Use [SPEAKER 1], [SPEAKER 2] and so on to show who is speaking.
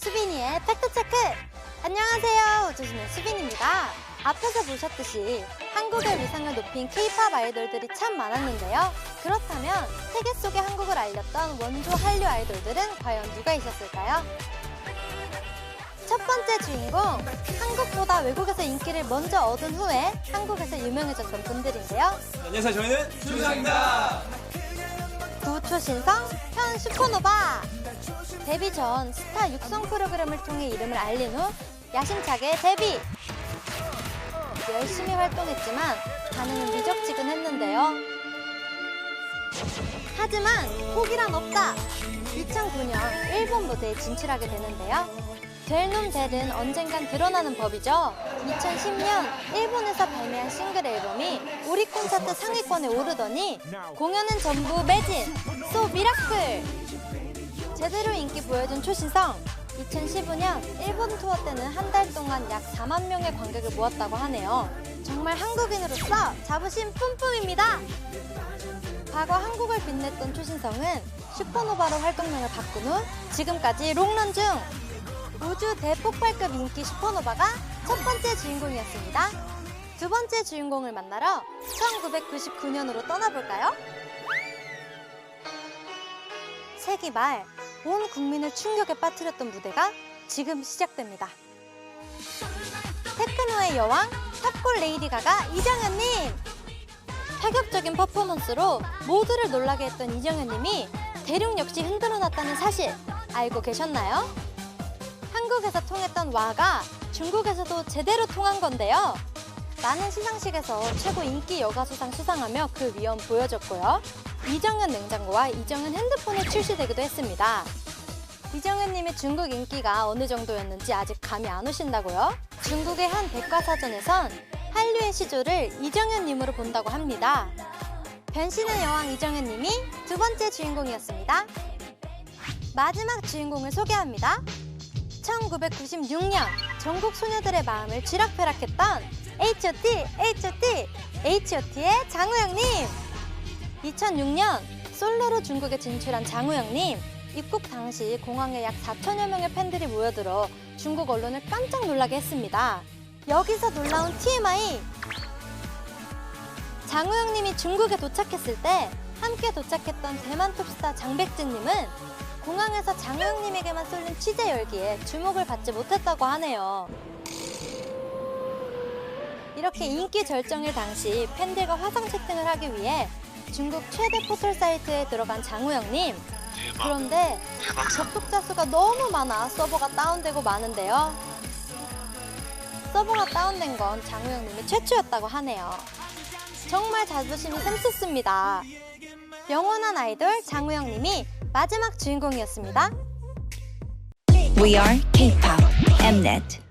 [SPEAKER 1] 수빈이의 팩트체크! 안녕하세요. 우주신의 수빈입니다. 앞에서 보셨듯이 한국의 위상을 높인 K-팝 아이돌들이 참 많았는데요. 그렇다면 세계 속의 한국을 알렸던 원조 한류 아이돌들은 과연 누가 있었을까요? 첫 번째 주인공, 한국보다 외국에서 인기를 먼저 얻은 후에 한국에서 유명해졌던 분들인데요.
[SPEAKER 2] 안녕하세요. 저희는 준상입니다.
[SPEAKER 1] 구초신성, 현 슈퍼노바. 데뷔 전 스타 육성 프로그램을 통해 이름을 알린 후 야심차게 데뷔. 열심히 활동했지만 반응은 미적지근했는데요. 하지만 포기란 없다. 2009년 일본 무대에 진출하게 되는데요. 될 놈 될은 언젠간 드러나는 법이죠. 2010년 일본에서 발매한 싱글 앨범이 오리콘 차트 상위권에 오르더니 공연은 전부 매진, 소 미라클! 제대로 인기 보여준 초신성. 2015년 일본 투어 때는 한 달 동안 약 4만 명의 관객을 모았다고 하네요. 정말 한국인으로서 자부심 뿜뿜입니다. 과거 한국을 빛냈던 초신성은 슈퍼노바로 활동명을 바꾼 후 지금까지 롱런 중 우주 대폭발급 인기 슈퍼노바가 첫 번째 주인공이었습니다. 두 번째 주인공을 만나러 1999년으로 떠나볼까요? 세기 말 온 국민을 충격에 빠뜨렸던 무대가 지금 시작됩니다. 테크노의 여왕 탑골 레이디 가가 이정현님 파격적인 퍼포먼스로 모두를 놀라게 했던 이정현님이 대륙 역시 흔들어놨다는 사실 알고 계셨나요? 한국에서 통했던 와가 중국에서도 제대로 통한 건데요. 많은 시상식에서 최고 인기 여가수상 수상하며 그 위엄 보여줬고요. 이정현 냉장고와 이정현 핸드폰이 출시되기도 했습니다. 이정현님의 중국 인기가 어느 정도였는지 아직 감이 안 오신다고요? 중국의 한 백과사전에선 한류의 시조를 이정현님으로 본다고 합니다. 변신의 여왕 이정현님이 두 번째 주인공이었습니다. 마지막 주인공을 소개합니다. 1996년 전국 소녀들의 마음을 쥐락펴락했던 H.O.T. H.O.T. H.O.T의 장우영님 2006년 솔로로 중국에 진출한 장우영님 입국 당시 공항에 약 4천여 명의 팬들이 모여들어 중국 언론을 깜짝 놀라게 했습니다 여기서 놀라운 TMI 장우영님이 중국에 도착했을 때 함께 도착했던 대만 톱스타 장백진님은 공항에서 장우영님에게만 쏠린 취재 열기에 주목을 받지 못했다고 하네요. 이렇게 인기 절정일 당시 팬들과 화상 채팅을 하기 위해 중국 최대 포털 사이트에 들어간 장우영님. 그런데 접속자 수가 너무 많아 서버가 다운되고 마는데요. 서버가 다운된 건 장우영님이 최초였다고 하네요. 정말 자부심이 샘솟습니다. 영원한 아이돌 장우영님이 마지막 주인공이었습니다.
[SPEAKER 3] We are K-pop Mnet.